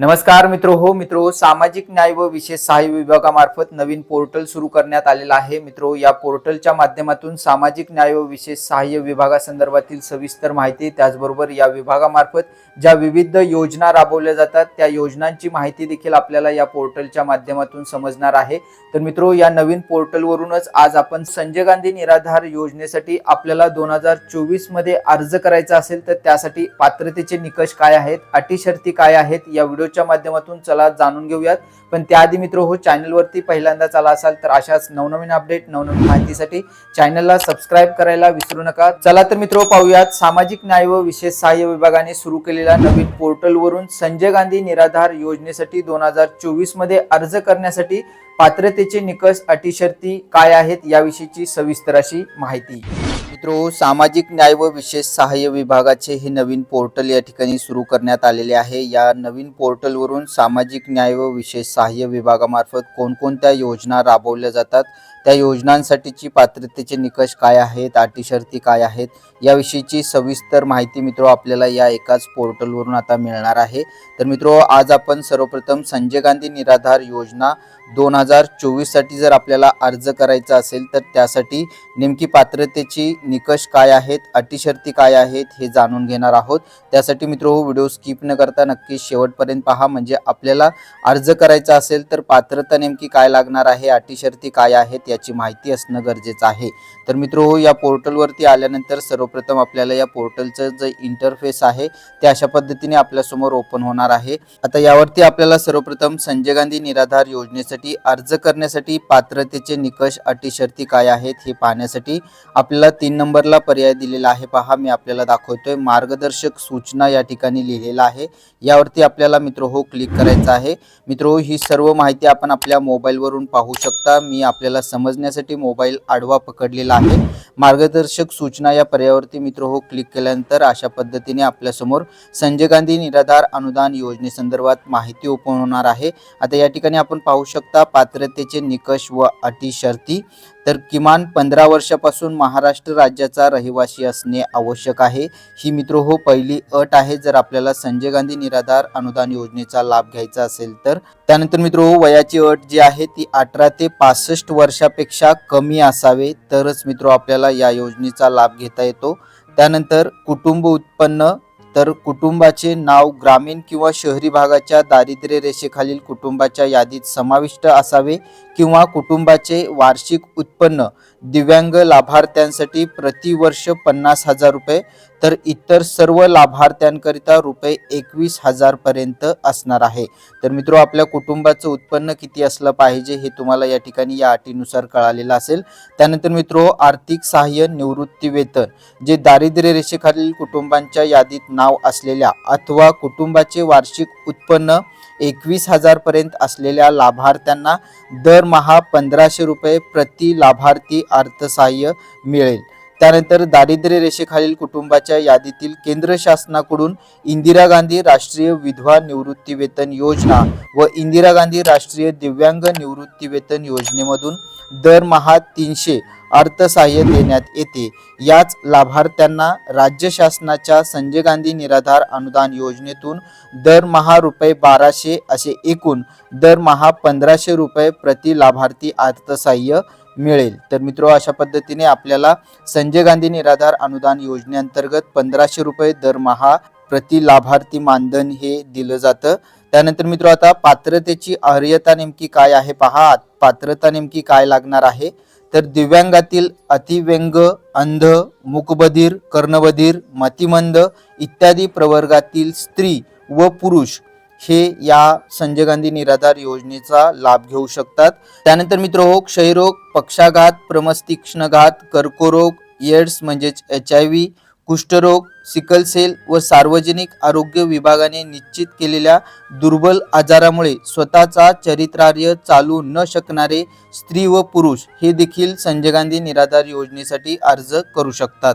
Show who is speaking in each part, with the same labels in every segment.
Speaker 1: नमस्कार मित्र हो मित्र सामाजिक न्याय व विशेष सहाय्य विभागामार्फत नवीन पोर्टल सुरू करण्यात आलेला आहे. मित्र या पोर्टलच्या माध्यमातून सामाजिक न्याय व विशेष सहाय्य विभागासंदर्भातील सविस्तर माहिती त्याचबरोबर या विभागामार्फत ज्या विविध योजना राबवल्या जातात त्या योजनांची माहिती देखील आपल्याला या पोर्टलच्या माध्यमातून समजणार आहे. तर मित्र या नवीन पोर्टलवरूनच आज आपण संजय गांधी निराधार योजनेसाठी आपल्याला दोन हजार चोवीसमध्ये अर्ज करायचा असेल तर त्यासाठी पात्रतेचे निकष काय आहेत अटी शर्ती काय आहेत या व्हिडिओच्या माध्यमातून चला जाणून घेऊयात. पण त्याआधी मित्र हो चॅनलवरती पहिल्यांदा चला असाल तर अशाच नवनवीन अपडेट नवनवीन माहितीसाठी चॅनलला सबस्क्राईब करायला विसरू नका. चला तर मित्र पाहूयात. सामाजिक न्याय व विशेष सहाय्य विभागाने सुरू केलेल्या नवीन पोर्टलवरून संजय गांधी निराधार योजनेसाठी दोन हजार चोवीसमध्ये अर्ज करण्यासाठी पात्रतेचे निकष अटी शर्ती काय आहेत याविषयीची सविस्तर अशी माहिती. मित्रो सामाजिक न्याय व विशेष सहाय्य विभागाचे हे नवीन पोर्टल या ठिकाणी सुरू करण्यात आलेले आहे. या नवीन पोर्टलवरून सामाजिक न्याय व विशेष सहाय्य विभागामार्फत कोणकोणत्या योजना राबवल्या जातात? त्या योजनांसाठीची पात्रतेचे निकष काय आहेत? अटी शर्ती काय आहेत? याविषयीची सविस्तर माहिती मित्रो आपल्याला या एकाच पोर्टलवरून आता मिळणार आहे. तर मित्रो आज आपण सर्वप्रथम संजय गांधी निराधार योजना दोन हजार चोवीससाठी जर आपल्याला अर्ज करायचा असेल तर त्यासाठी नेमकी पात्रतेची निकष काय आहेत अटी शर्ती काय आहेत हे जाणून घेणार आहोत. त्यासाठी मित्र हो व्हिडिओ स्किप न करता नक्की शेवटपर्यंत पहा. म्हणजे आपल्याला अर्ज करायचा असेल तर पात्रता नेमकी काय लागणार आहे अटी शर्ती काय आहेत याची माहिती असणं गरजेचं आहे. तर मित्र हो या पोर्टलवरती आल्यानंतर सर्वप्रथम आपल्याला या पोर्टलचं जे इंटरफेस आहे ते अशा पद्धतीने आपल्यासमोर ओपन होणार आहे. आता यावरती आपल्याला सर्वप्रथम संजय गांधी निराधार योजनेसाठी अर्ज करण्यासाठी पात्रतेचे निकष अटी शर्ती काय आहेत हे पाहण्यासाठी आपल्याला तीन नंबरला पर्याय दिलेला आहे. पहा मी आपल्याला दाखवतोय. मार्गदर्शक सूचना या ठिकाणी लिहिलेला आहे. यावरती आपल्याला मित्र हो क्लिक करायचं आहे. मित्र हो ही सर्व माहिती आपण आपल्या मोबाईलवरून पाहू शकता. मी आपल्याला समजण्यासाठी मोबाईल आडवा पकडलेला आहे. मार्गदर्शक सूचना या पर्यायावरती मित्र हो क्लिक केल्यानंतर अशा पद्धतीने आपल्यासमोर संजय गांधी निराधार अनुदान योजनेसंदर्भात माहिती ओपन होणार आहे. आता या ठिकाणी आपण पाहू शकतो पात्रतेचे निकष व अटी शर्ती तर किमान पंधरा वर्षापासून महाराष्ट्र राज्याचा रहिवासी असणे आवश्यक आहे. ही मित्र हो पहिली अट आहे. जर आपल्याला संजय गांधी निराधार अनुदान योजनेचा लाभ घ्यायचा असेल तर. त्यानंतर मित्र हो वयाची अट जी आहे ती अठरा ते पासष्ट वर्षापेक्षा कमी असावे. तरच मित्र हो, आपल्याला या योजनेचा लाभ घेता येतो. त्यानंतर कुटुंब उत्पन्न तर कुटुंबाचे नाव ग्रामीण किंवा शहरी भागाच्या दारिद्र्य रेषेखालील कुटुंबाच्या यादीत समाविष्ट असावे किंवा कुटुंबाचे वार्षिक उत्पन्न दिव्यांग लाभार्थ्यांसाठी प्रतिवर्ष पन्नास हजार रुपये तर इतर सर्व लाभार्थ्यांकरिता रुपये एकवीस हजारपर्यंत असणार आहे. तर मित्रो आपल्या कुटुंबाचं उत्पन्न किती असलं पाहिजे हे तुम्हाला या ठिकाणी या अटीनुसार कळालेलं असेल. त्यानंतर मित्रो आर्थिक सहाय्य निवृत्ती वेतन जे दारिद्र्य रेषेखालील कुटुंबांच्या यादीत नाव असलेल्या अथवा कुटुंबाचे वार्षिक उत्पन्न एकवीस हजारपर्यंत असलेल्या लाभार्थ्यांना दरमहा पंधराशे रुपये प्रति लाभार्थी अर्थसहाय्य मिळेल. त्यानंतर दारिद्र्य रेषेखालील कुटुंबाच्या यादीतील केंद्र शासनाकडून इंदिरा गांधी राष्ट्रीय विधवा निवृत्ती वेतन योजना व इंदिरा गांधी राष्ट्रीय दिव्यांग निवृत्ती वेतन योजनेमधून दरमहा तीनशे अर्थसहाय्य देण्यात येते. याच लाभार्थ्यांना राज्य शासनाच्या संजय गांधी निराधार अनुदान योजनेतून दरमहा रुपये बाराशे असे एकूण दरमहा पंधराशे रुपये प्रति लाभार्थी अर्थसहाय्य मिळेल. तर मित्र अशा पद्धतीने आपल्याला संजय गांधी निराधार अनुदान योजनेअंतर्गत पंधराशे रुपये दरमहा प्रति लाभार्थी मानधन हे दिलं जातं. त्यानंतर मित्र आता पात्रतेची अर्हता नेमकी काय आहे? पहा पात्रता नेमकी काय लागणार आहे? तर दिव्यांगातील अतिव्यंग अंध मुकबधीर कर्णबधीर मतिमंद इत्यादी प्रवर्गातील स्त्री व पुरुष हे या संजय गांधी निराधार योजनेचा लाभ घेऊ शकतात. त्यानंतर मित्र हो क्षयरोग पक्षाघात प्रमस्तीक्ष्णघात कर्करोग एड्स म्हणजेच एच आय व्ही कुष्ठरोग सिकलसेल व सार्वजनिक आरोग्य विभागाने निश्चित केलेल्या दुर्बल आजारामुळे स्वतःचा चरित्रार्य चालू न शकणारे स्त्री व पुरुष हे देखील संजय गांधी निराधार योजनेसाठी अर्ज करू शकतात.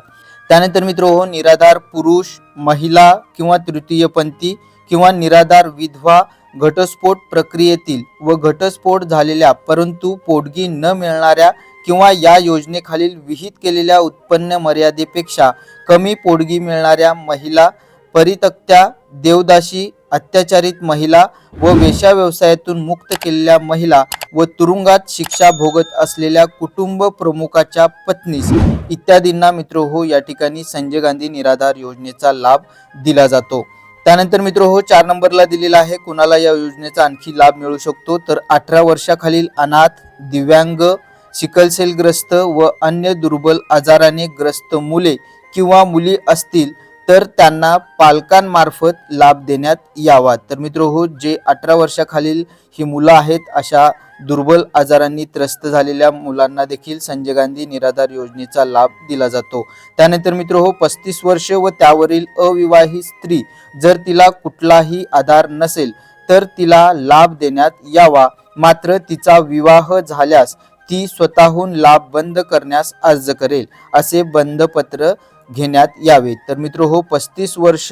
Speaker 1: त्यानंतर मित्र हो निराधार पुरुष महिला किंवा तृतीयपंथी किंवा निराधार विधवा घटस्फोट प्रक्रियेतील व घटस्फोट झालेल्या परंतु पोटगी न मिळणाऱ्या किंवा या योजनेखालील विहित केलेल्या उत्पन्न मर्यादेपेक्षा कमी पोटगी मिळणाऱ्या महिला परितक्त्या देवदाशी अत्याचारित महिला व वेशा व्यवसायातून मुक्त केलेल्या महिला व तुरुंगात शिक्षा भोगत असलेल्या कुटुंब प्रमुखाच्या पत्नीस इत्यादींना मित्र हो या ठिकाणी संजय गांधी निराधार योजनेचा लाभ दिला जातो. त्यानंतर मित्र हो चार नंबरला दिलेला आहे. कुणाला या योजनेचा आणखी लाभ मिळू शकतो? तर अठरा वर्षाखालील अनाथ दिव्यांग सिकलसेलग्रस्त व अन्य दुर्बल आजाराने ग्रस्त मुले किंवा मुली असतील तर त्यांना पालकांमार्फत लाभ देण्यात यावा. तर मित्र हो जे अठरा वर्षाखालील ही मुलं आहेत अशा दुर्बल आजारांनी त्रस्त झालेल्या मुलांना देखील संजय गांधी निराधार योजनेचा लाभ दिला जातो. त्यानंतर मित्र हो पस्तीस वर्ष व त्यावरील अविवाहित स्त्री जर तिला कुठलाही आधार नसेल तर तिला लाभ देण्यात यावा. मात्र तिचा विवाह झाल्यास ती स्वतःहून लाभ बंद करण्यास अर्ज करेल असे बंधपत्र घेण्यात यावे. तर मित्र हो पस्तीस वर्ष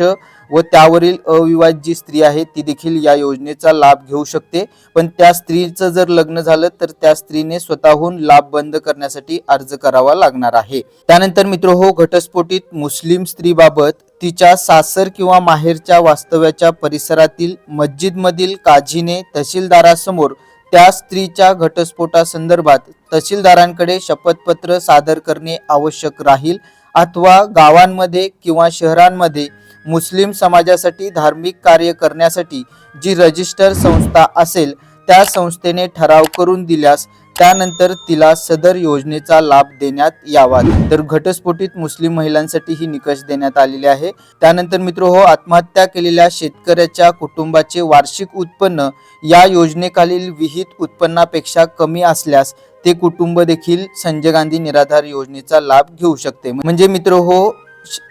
Speaker 1: व त्यावरील अविवाहित जी स्त्री आहे ती देखील या योजनेचा लाभ घेऊ शकते. पण त्या स्त्रीचं जर लग्न झालं तर त्या स्त्रीने स्वतःहून लाभ बंद करण्यासाठी अर्ज करावा लागणार आहे. त्यानंतर मित्र हो घटस्फोटीत मुस्लिम स्त्रीबाबत तिच्या सासर किंवा माहेरच्या वास्तव्याच्या परिसरातील मस्जिदमधील काझीने तहसीलदारासमोर त्या स्त्रीच्या घटस्फोटासंदर्भात तहसीलदारांकडे शपथपत्र सादर करणे आवश्यक राहील अथवा गावांमध्ये किंवा शहरांमध्ये मुस्लिम समाजासाठी धार्मिक कार्य करण्यासाठी जी रजिस्टर संस्था असेल त्या संस्थेने ठराव करून दिल्यास त्यानंतर तिला सदर योजनेचा लाभ देण्यात यावा. तर घटस्फोटीत मुस्लिम महिलांसाठी ही निकष देण्यात आलेले आहे. त्यानंतर मित्र हो आत्महत्या केलेल्या शेतकऱ्याच्या कुटुंबाचे वार्षिक उत्पन्न या योजनेखालील विहित उत्पन्नापेक्षा कमी असल्यास ते कुटुंब देखील संजय गांधी निराधार योजनेचा लाभ घेऊ शकते. म्हणजे मित्र हो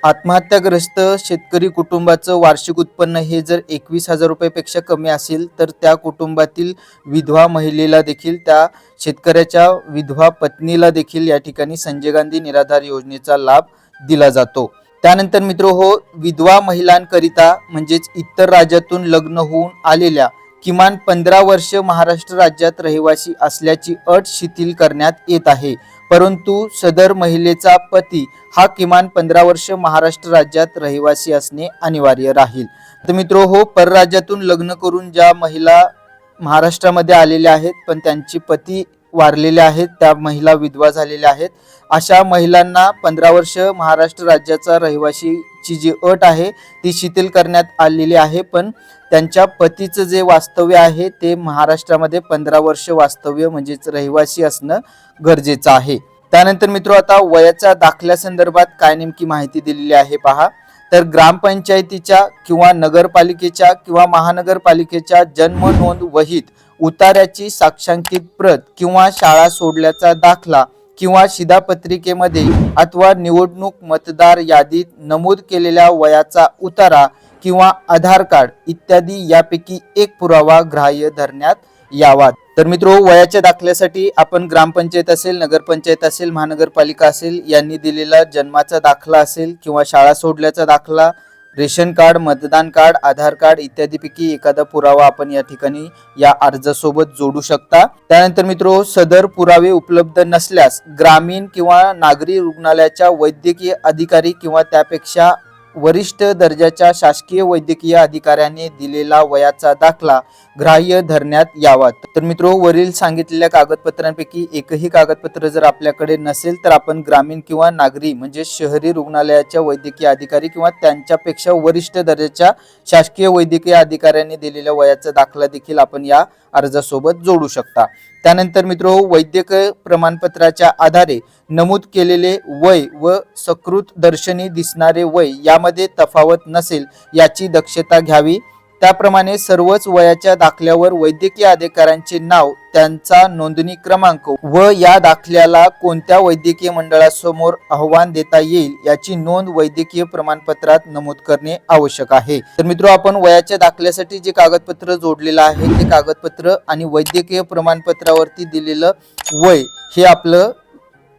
Speaker 1: आत्महत्याग्रस्त शेतकरी कुटुंबाचं वार्षिक उत्पन्न हे जर एकवीस हजार रुपयापेक्षा कमी असेल तर त्या कुटुंबातील विधवा महिलेला देखील त्या शेतकऱ्याच्या विधवा पत्नीला देखील या ठिकाणी संजय गांधी निराधार योजनेचा लाभ दिला जातो. त्यानंतर मित्र हो विधवा महिलांकरिता म्हणजेच इतर राज्यातून लग्न होऊन आलेल्या किमान पंधरा वर्ष महाराष्ट्र राज्यात रहिवासी असल्याची अट शिथिल करण्यात येत आहे. परंतु सदर महिलेचा पती हा किमान पंधरा वर्ष महाराष्ट्र राज्यात रहिवासी असणे अनिवार्य राहील. तर मित्रो हो परराज्यातून लग्न करून ज्या महिला महाराष्ट्रामध्ये आलेल्या आहेत पण त्यांची पती वारलेल्या आहेत त्या महिला विधवा झालेल्या आहेत अशा महिलांना पंधरा वर्ष महाराष्ट्र राज्याचा ची जी अट आहे ती शिथिल करण्यात आलेली आहे. पण त्यांच्या पतीचं जे वास्तव्य आहे ते महाराष्ट्रामध्ये पंधरा वर्ष वास्तव्य म्हणजेच रहिवासी असणं गरजेचं आहे. त्यानंतर मित्र आता वयाच्या दाखल्या संदर्भात काय नेमकी माहिती दिलेली आहे पहा. तर ग्रामपंचायतीच्या किंवा नगरपालिकेच्या किंवा महानगरपालिकेच्या जन्म नोंद वहीत उतार्याची साक्षांकित प्रत किंवा शाळा सोडल्याचा दाखला किंवा शिधापत्रिकेमध्ये अथवा निवडणूक मतदार यादीत नमूद केलेल्या वयाचा उतारा किंवा आधार कार्ड इत्यादी यापैकी एक पुरावा ग्राह्य धरण्यात यावा. तर मित्रो वयाच्या दाखल्यासाठी आपण ग्रामपंचायत असेल नगरपंचायत असेल महानगरपालिका असेल यांनी दिलेला जन्माचा दाखला असेल किंवा शाळा सोडल्याचा दाखला रेशन कार्ड मतदान कार्ड आधार कार्ड इत्यादीपैकी एखादा पुरावा आपण या ठिकाणी या अर्जासोबत जोडू शकता. त्यानंतर मित्रो सदर पुरावे उपलब्ध नसल्यास ग्रामीण किंवा नागरी रुग्णालयाच्या वैद्यकीय अधिकारी किंवा त्यापेक्षा वरिष्ठ दर्जाच्या शासकीय वैद्यकीय अधिकाऱ्याने दिलेला वयाचा दाखला ग्राह्य धरण्यात यावा. तर मित्रो वरील सांगितलेल्या कागदपत्रांपैकी एकही कागदपत्र जर आपल्याकडे नसेल तर आपण ग्रामीण किंवा नागरी म्हणजे शहरी रुग्णालयाच्या वैद्यकीय अधिकारी किंवा त्यांच्यापेक्षा वरिष्ठ दर्जाच्या शासकीय वैद्यकीय अधिकाऱ्याने दिलेल्या वयाचा दाखला देखील आपण या अर्जासोबत जोडू शकता. त्यानंतर मित्रो वैद्यकीय प्रमाणपत्राच्या आधारे नमूद केलेले वय व सकृत दर्शनी दिसणारे वय यामध्ये तफावत नसेल याची दक्षता घ्यावी. त्याप्रमाणे सर्वच वयाच्या दाखल्यावर वैद्यकीय अधिकाऱ्यांचे नाव त्यांचा नोंदणी क्रमांक व या दाखल्याला कोणत्या वैद्यकीय मंडळासमोर आव्हान देता येईल याची नोंद वैद्यकीय प्रमाणपत्रात नमूद करणे आवश्यक आहे. तर मित्र आपण वयाच्या दाखल्यासाठी जे कागदपत्र जोडलेलं आहे ते कागदपत्र आणि वैद्यकीय प्रमाणपत्रावरती दिलेलं वय हे आपलं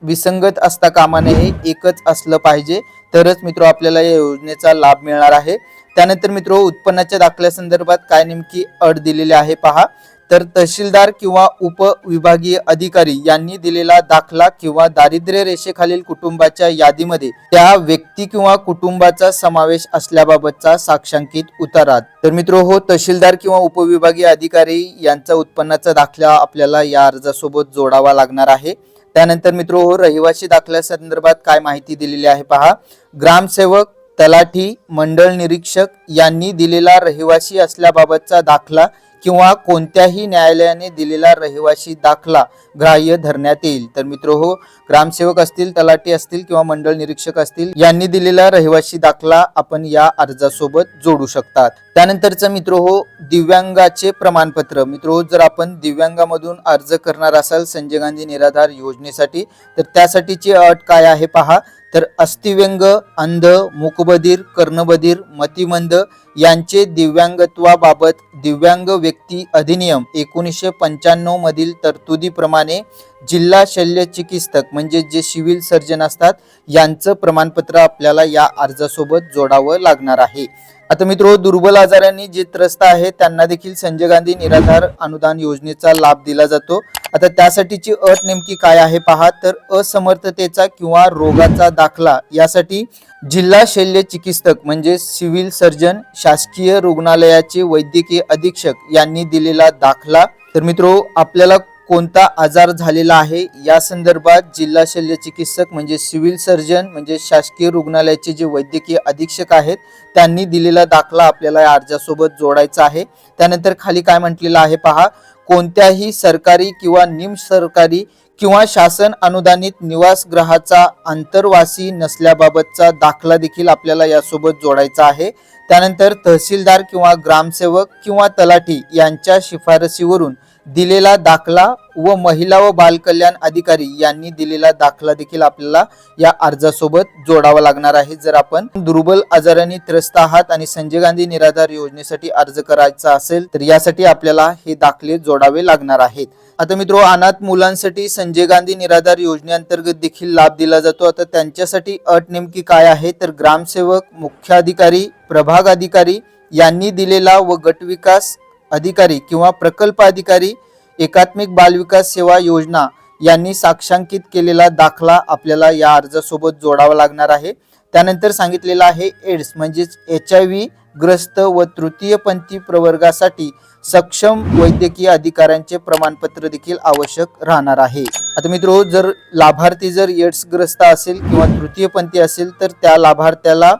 Speaker 1: विसंगत असता कामा नये एकच असलं पाहिजे. तरच मित्र आपल्याला या योजनेचा लाभ मिळणार आहे. त्यानंतर मित्र उत्पन्नाच्या दाखल्यासंदर्भात काय नेमकी अट दिलेली आहे पहा. तर तहसीलदार किंवा उपविभागीय अधिकारी यांनी दिलेला दाखला किंवा दारिद्र्य रेषेखालील कुटुंबाच्या यादीमध्ये त्या व्यक्ती किंवा कुटुंबाचा समावेश असल्याबाबतचा साक्षांकित उतारा. तर मित्र हो तहसीलदार किंवा उपविभागीय अधिकारी यांचा उत्पन्नाचा दाखला आपल्याला या अर्जासोबत जोडावा लागणार आहे. त्यानंतर मित्र हो रहिवासी दाखल्या संदर्भात काय माहिती दिलेली आहे पहा. ग्रामसेवक तलाठी मंडळ निरीक्षक यांनी दिलेला रहिवासी असल्याबाबतचा दाखला किंवा कोणत्याही न्यायालयाने दिलेला रहिवासी दाखला ग्राह्य धरण्यात येईल. तर मित्र हो ग्रामसेवक असतील तलाठी असतील किंवा मंडळ निरीक्षक असतील यांनी दिलेला रहिवासी दाखला आपण या अर्जासोबत जोडू शकतात. त्यानंतरचं मित्र हो दिव्यांगाचे प्रमाणपत्र. मित्र हो जर आपण दिव्यांगामधून अर्ज करणार असाल संजय गांधी निराधार योजनेसाठी तर त्यासाठीची अट काय आहे पहा. तर अस्थिव्यंग अंध मूकबधीर कर्णबधीर मतिमंद यांचे दिव्यांगत्वाबाबत दिव्यांग व्यक्ती अधिनियम एकोणीसशे पंच्याण्णव मधील तरतुदीप्रमाणे जिल्हा शल्य चिकित्सक म्हणजे जे सिव्हिल सर्जन असतात यांचं प्रमाणपत्र आपल्याला या अर्जासोबत जोडावं लागणार आहे. आता मित्र दुर्बल आजारांनी जे त्रस्त आहे त्यांना देखील संजय गांधी निराधार अनुदान योजनेचा लाभ दिला जातो. आता त्यासाठीची अट नेमकी काय आहे पहा. तर असमर्थतेचा किंवा रोगाचा दाखला यासाठी जिल्हा शल्य चिकित्सक म्हणजे सिव्हिल सर्जन शासकीय रुग्णालयाचे वैद्यकीय अधीक्षक यांनी दिलेला दाखला. तर मित्रो आपल्याला कोणता आजार झालेला आहे? या संदर्भात जिल्हा शल्य चिकित्सक म्हणजे सिव्हिल सर्जन म्हणजे शासकीय रुग्णालयाचे जे वैद्यकीय अधीक्षक आहेत त्यांनी दिलेला दाखला आपल्याला या अर्जासोबत जोडायचा आहे. त्यानंतर खाली काय म्हटलेलं आहे पहा. कोणत्याही सरकारी किंवा निम सरकारी किंवा शासन अनुदानित निवासगृहाचा आंतरवासी नसल्याबाबतचा दाखला देखील आपल्याला यासोबत जोडायचा आहे. त्यानंतर तहसीलदार किंवा ग्रामसेवक किंवा तलाठी यांच्या शिफारसीवरून दिलेला दाखला व महिला व बालकल्याण अधिकारी यांनी दिलेला दाखला देखील आपल्याला या अर्जासोबत जोडावा लागणार आहे. जर आपण दुर्बल आजाराने त्रस्त आहात आणि संजय गांधी निराधार योजनेसाठी अर्ज करायचा असेल तर यासाठी आपल्याला हे दाखले जोडावे लागणार आहेत. आता मित्र अनाथ मुलांसाठी संजय गांधी निराधार योजनेअंतर्गत देखील लाभ दिला जातो. आता त्यांच्यासाठी अट नेमकी काय आहे? तर ग्रामसेवक मुख्याधिकारी प्रभाग अधिकारी यांनी दिलेला व गटविकास अधिकारी किंवा प्रकल्प अधिकारी एकात्मिक बालविकास सेवा योजना यांनी साक्षांकित केलेला दाखला आपल्याला या अर्जासोबत जोडावा लागणार आहे. त्यानंतर सांगितलेलं आहे एड्स म्हणजेच एच आय व्ही ग्रस्त व तृतीयपंथी प्रवर्गासाठी सक्षम वैद्यकीय अधिकाऱ्यांचे प्रमाणपत्र देखील आवश्यक राहणार आहे. आता मित्र जर लाभार्थी जर एड्स ग्रस्त असेल किंवा तृतीयपंथी असेल तर त्या लाभार्थ्याला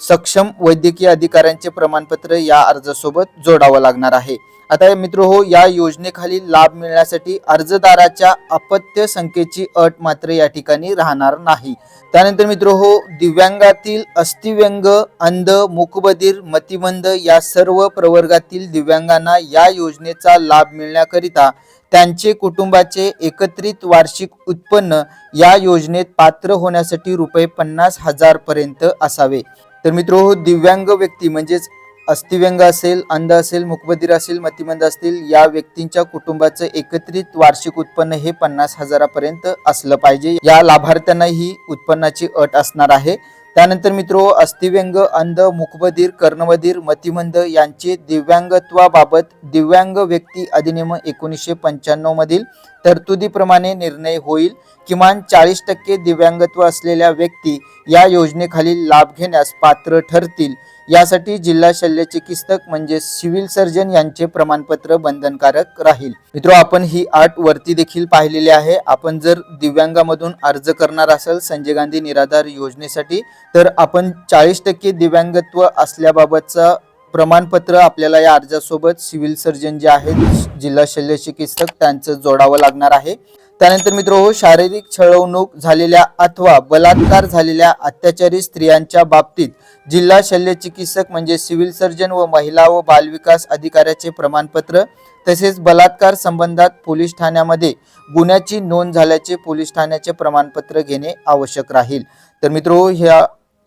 Speaker 1: सक्षम वैद्यकीय अधिकाऱ्यांचे प्रमाणपत्र या अर्जासोबत जोडावं लागणार आहे. आता मित्र हो या योजनेखाली लाभ मिळण्यासाठी अर्जदाराच्या अपत्य संख्येची अट मात्र या ठिकाणी राहणार नाही. त्यानंतर मित्र हो दिव्यांगातील अस्थिव्यंग अंध मुकबधीर मतिमंद या सर्व प्रवर्गातील दिव्यांगांना या योजनेचा लाभ मिळण्याकरिता त्यांचे कुटुंबाचे एकत्रित वार्षिक उत्पन्न या योजनेत पात्र होण्यासाठी रुपये पन्नास हजार पर्यंत असावे. तर मित्र हो दिव्यांग व्यक्ती म्हणजेच अस्थिव्यंग असेल अंध असेल मुकबधीर असेल मतिमंद असतील या व्यक्तींच्या कुटुंबाचं एकत्रित वार्षिक उत्पन्न हे पन्नास हजारापर्यंत असलं पाहिजे. या लाभार्थ्यांना ही उत्पन्नाची अट असणार आहे. त्यानंतर मित्रो अस्थिव्यंग अंध मुखबधीर कर्णबधीर मतिमंद यांचे दिव्यांगत्वाबाबत दिव्यांग व्यक्ती अधिनियम एकोणीसशे पंच्याण्णव मधील तरतुदीप्रमाणे निर्णय होईल. किमान चाळीस टक्के दिव्यांगत्व असलेल्या व्यक्ती या योजनेखालील लाभ घेण्यास पात्र ठरतील. यासाठी जिल्हा शल्य चिकित्सक म्हणजे सिव्हिल सर्जन यांचे प्रमाणपत्र बंधनकारक राहील. मित्र आपण ही आठ वरती देखील पाहिलेली आहे. आपण जर दिव्यांगामधून अर्ज करणार असाल संजय गांधी निराधार योजनेसाठी तर आपण चाळीस टक्के दिव्यांगत्व असल्याबाबतचा प्रमाणपत्र आपल्याला या अर्जासोबत सिव्हिल सर्जन जे आहेत जिल्हा शल्य चिकित्सक त्यांचं जोडावं लागणार आहे. त्यानंतर मित्र हो शारीरिक छळवणूक झालेल्या अथवा बलात्कार झालेल्या अत्याचारी स्त्रियांच्या बाबतीत जिल्हा शल्य चिकित्सक म्हणजे सिव्हिल सर्जन व महिला व बालविकास अधिकाऱ्याचे प्रमाणपत्र तसेच बलात्कार संबंधात पोलीस ठाण्यामध्ये गुन्ह्याची नोंद झाल्याचे पोलीस ठाण्याचे प्रमाणपत्र घेणे आवश्यक राहील. तर मित्र ह्या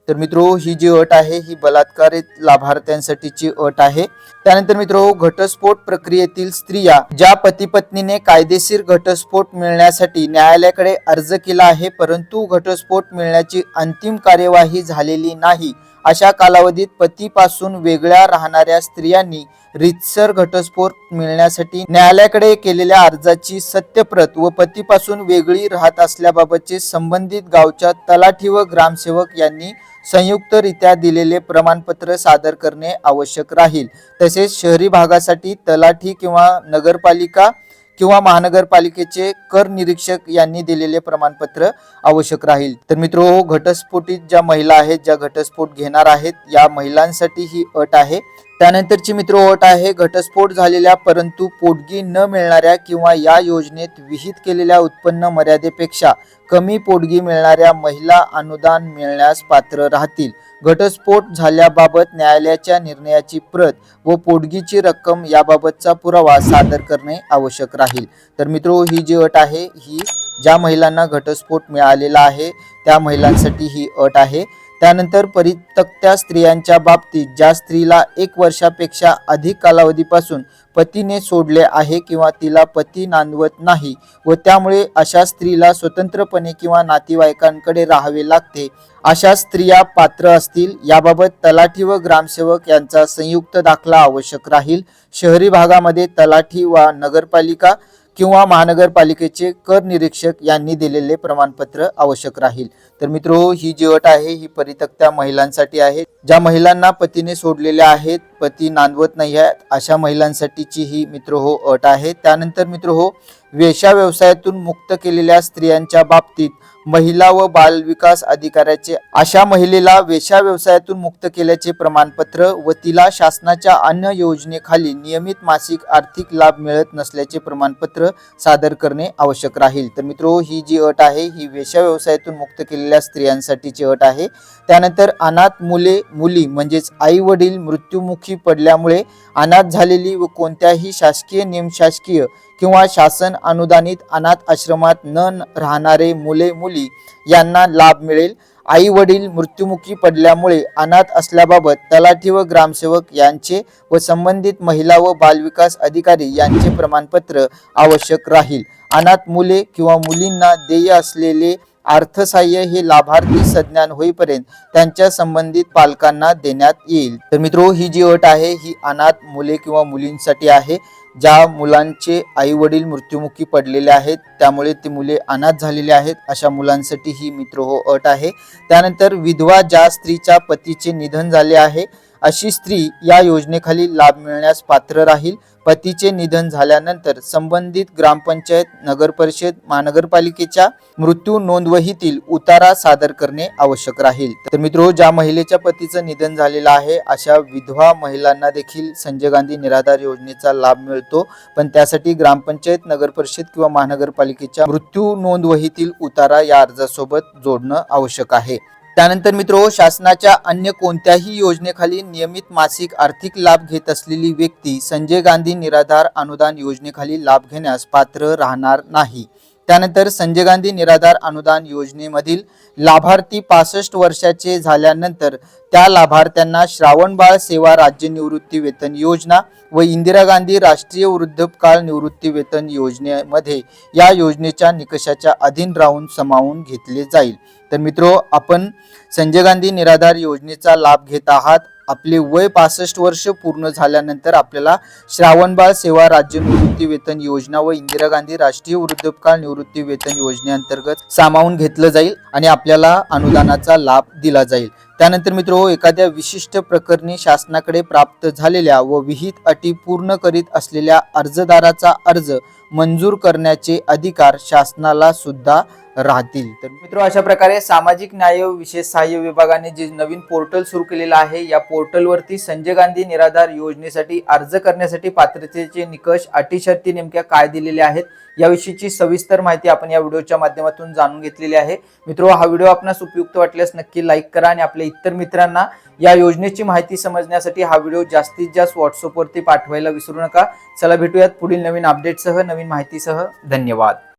Speaker 1: तर मित्र ही जी अट आहे ही बलात्कारित लाभार्थ्यांसाठीची अट आहे. त्यानंतर मित्रो घटस्फोट प्रक्रियेतील स्त्रिया ज्या पती पत्नीने कायदेशीर घटस्फोट मिळण्यासाठी न्यायालयाकडे अर्ज केला आहे परंतु घटस्फोट मिळण्याची अंतिम कार्यवाही झालेली नाही. अशा कालावधीत पतीपासून वेगळ्या राहणाऱ्या स्त्रियांनी रितसर घटस्फोट मिळण्यासाठी न्यायालयाकडे केलेल्या अर्जाची सत्यप्रत व पतीपासून वेगळी राहत असल्याबाबतचे संबंधित गावच्या तलाठी व ग्रामसेवक यांनी संयुक्तरित्या दिलेले प्रमाणपत्र सादर करणे आवश्यक राहील. तसेच शहरी भागासाठी तलाठी किंवा नगरपालिका किंवा महानगरपालिकेचे कर निरीक्षक यांनी दिलेले प्रमाणपत्र आवश्यक राहील. तर मित्र घटस्फोटीत ज्या महिला आहेत ज्या घटस्फोट घेणार आहेत या महिलांसाठी ही अट आहे. त्यानंतरची मित्र अट आहे घटस्फोट झालेल्या परंतु पोटगी न मिळणाऱ्या किंवा या योजनेत विहित केलेल्या उत्पन्न मर्यादेपेक्षा कमी पोटगी मिळणाऱ्या महिला अनुदान मिळण्यास पात्र राहतील. घटस्फोट झाल्याबाबत न्यायालयाच्या निर्णयाची प्रत व पोटगीची रक्कम याबाबतचा पुरावा सादर करणे आवश्यक राहील. तर मित्रो ही जी अट आहे ही ज्या महिलांना घटस्फोट मिळालेला आहे त्या महिलांसाठी ही अट आहे. त्यानंतर परितक्त्या स्त्रियांच्या बाबतीत ज्या स्त्रीला एक वर्षापेक्षा अधिक कालावधीपासून पतीने सोडले आहे किंवा तिला पती नांदवत नाही व त्यामुळे अशा स्त्रीला स्वतंत्रपणे किंवा नातेवाईकांकडे राहावे लागते अशा स्त्रिया पात्र असतील याबाबत तलाठी व ग्रामसेवक यांचा संयुक्त दाखला आवश्यक राहील. शहरी भागामध्ये तलाठी वा नगरपालिका किंवा महानगरपालिकेचे कर निरीक्षक यांनी दिलेले प्रमाणपत्र आवश्यक राहील. तर मित्र ही जी अट आहे ही परित्यक्त्या महिलांसाठी आहे. ज्या महिलांना पतीने सोडलेल्या आहेत पती नांदवत नाही आहेत अशा महिलांसाठीची ही मित्र हो अट आहे. त्यानंतर मित्र हो वेशा व्यवसायातून मुक्त केलेल्या स्त्रियांच्या बाबतीत महिला व बाल विकास अधिकाऱ्याचे अशा महिलेला वेशा व्यवसायातून मुक्त केल्याचे प्रमाणपत्र व तिला शासनाच्या अन्य योजनेखाली नियमित मासिक आर्थिक लाभ मिळत नसल्याचे प्रमाणपत्र सादर करणे आवश्यक राहील. तर मित्रो ही जी अट आहे ही वेशा व्यवसायातून मुक्त केलेल्या स्त्रियांसाठीची अट आहे. त्यानंतर अनाथ मुले मुली म्हणजेच आई वडील मृत्युमुखी पडल्यामुळे अनाथ झालेली व कोणत्याही शासकीय निमशासकीय किंवा शासन अनुदानित अनाथ आश्रमात न राहणारे मुले मुली यांना लाभ मिळेल. आई वडील मृत्युमुखी पडल्यामुळे अनाथ असल्याबाबत तलाठी व ग्रामसेवक यांचे व संबंधित महिला व बालविकास अधिकारी यांचे प्रमाणपत्र आवश्यक राहील. अनाथ मुले किंवा मुलींना देय असलेले अर्थसहाय्य हे लाभार्थी संज्ञान होईपर्यंत त्यांच्या संबंधित पालकांना देण्यात येईल. तर मित्रो ही जी अट आहे ही अनाथ मुले किंवा मुलींसाठी आहे. ज्या मुलांचे आई वडील मृत्युमुखी पडलेले आहेत त्यामुळे ती मुले अनाथ झालेली आहेत अशा मुलांसाठी ही मित्र हो अट आहे. त्यानंतर विधवा ज्या स्त्रीच्या पतीचे निधन झाले आहे अशी स्त्री या योजनेखाली लाभ मिळण्यास पात्र राहील. पतीचे निधन झाल्यानंतर संबंधित ग्रामपंचायत नगरपरिषद महानगरपालिकेच्या मृत्यू नोंदवहीतील उतारा सादर करणे आवश्यक राहील. तर मित्रो ज्या महिलेच्या पतीचं निधन झालेलं आहे अशा विधवा महिलांना देखील संजय गांधी निराधार योजनेचा लाभ मिळतो. पण त्यासाठी ग्रामपंचायत नगरपरिषद किंवा महानगरपालिकेच्या मृत्यू नोंदवहीतील उतारा या अर्जासोबत जोडणं आवश्यक आहे. त्यानंतर मित्रो शासनाच्या अन्य कोणत्याही योजनेखाली नियमित मासिक आर्थिक लाभ घेत असलेली व्यक्ती संजय गांधी निराधार अनुदान योजनेखाली लाभ घेण्यास पात्र राहणार नाही. त्यानंतर संजय गांधी निराधार अनुदान योजनेमधील लाभार्थी पासष्ट वर्षाचे झाल्यानंतर त्या लाभार्थ्यांना श्रावणबाळ सेवा राज्य निवृत्ती वेतन योजना व इंदिरा गांधी राष्ट्रीय वृद्धकाळ निवृत्ती वेतन योजनेमध्ये या योजनेच्या निकषाच्या अधीन राहून समावून घेतले जाईल. तर मित्रो आपण संजय गांधी निराधार योजनेचा लाभ घेत आहात. आपले वय पासष्ट वर्ष पूर्ण झाल्यानंतर आपल्याला श्रावणबाळ सेवा राज्य निवृत्ती वेतन योजना व इंदिरा गांधी राष्ट्रीय वृद्धकाळ निवृत्ती वेतन योजनेअंतर्गत सामावून घेतलं जाईल आणि आपल्याला अनुदानाचा लाभ दिला जाईल. त्यानंतर मित्र एखाद्या विशिष्ट प्रकरणी शासनाकडे प्राप्त झालेल्या व विहित अटी पूर्ण करीत असलेल्या अर्जदाराचा अर्ज मंजूर करण्याचे अधिकार शासनाला सुद्धा राहतील. तर मित्र अशा प्रकारे सामाजिक न्याय विशेष सहाय्य विभागाने जे नवीन पोर्टल सुरू केलेलं आहे या पोर्टलवरती संजय गांधी निराधार योजनेसाठी अर्ज करण्यासाठी पात्रतेचे निकष अटी शर्ती नेमक्या काय दिलेल्या आहेत याविषयीची सविस्तर माहिती आपण या व्हिडिओच्या माध्यमातून जाणून घेतलेली आहे. मित्र हा व्हिडिओ आपणास उपयुक्त वाटल्यास नक्की लाईक करा आणि आपल्या इतर मित्रांना या योजनेची माहिती समजण्यासाठी हा व्हिडिओ जास्तीत जास्त व्हॉट्सअपवरती पाठवायला विसरू नका. चला भेटूयात पुढील नवीन अपडेटसह नवीन माहितीसह. धन्यवाद.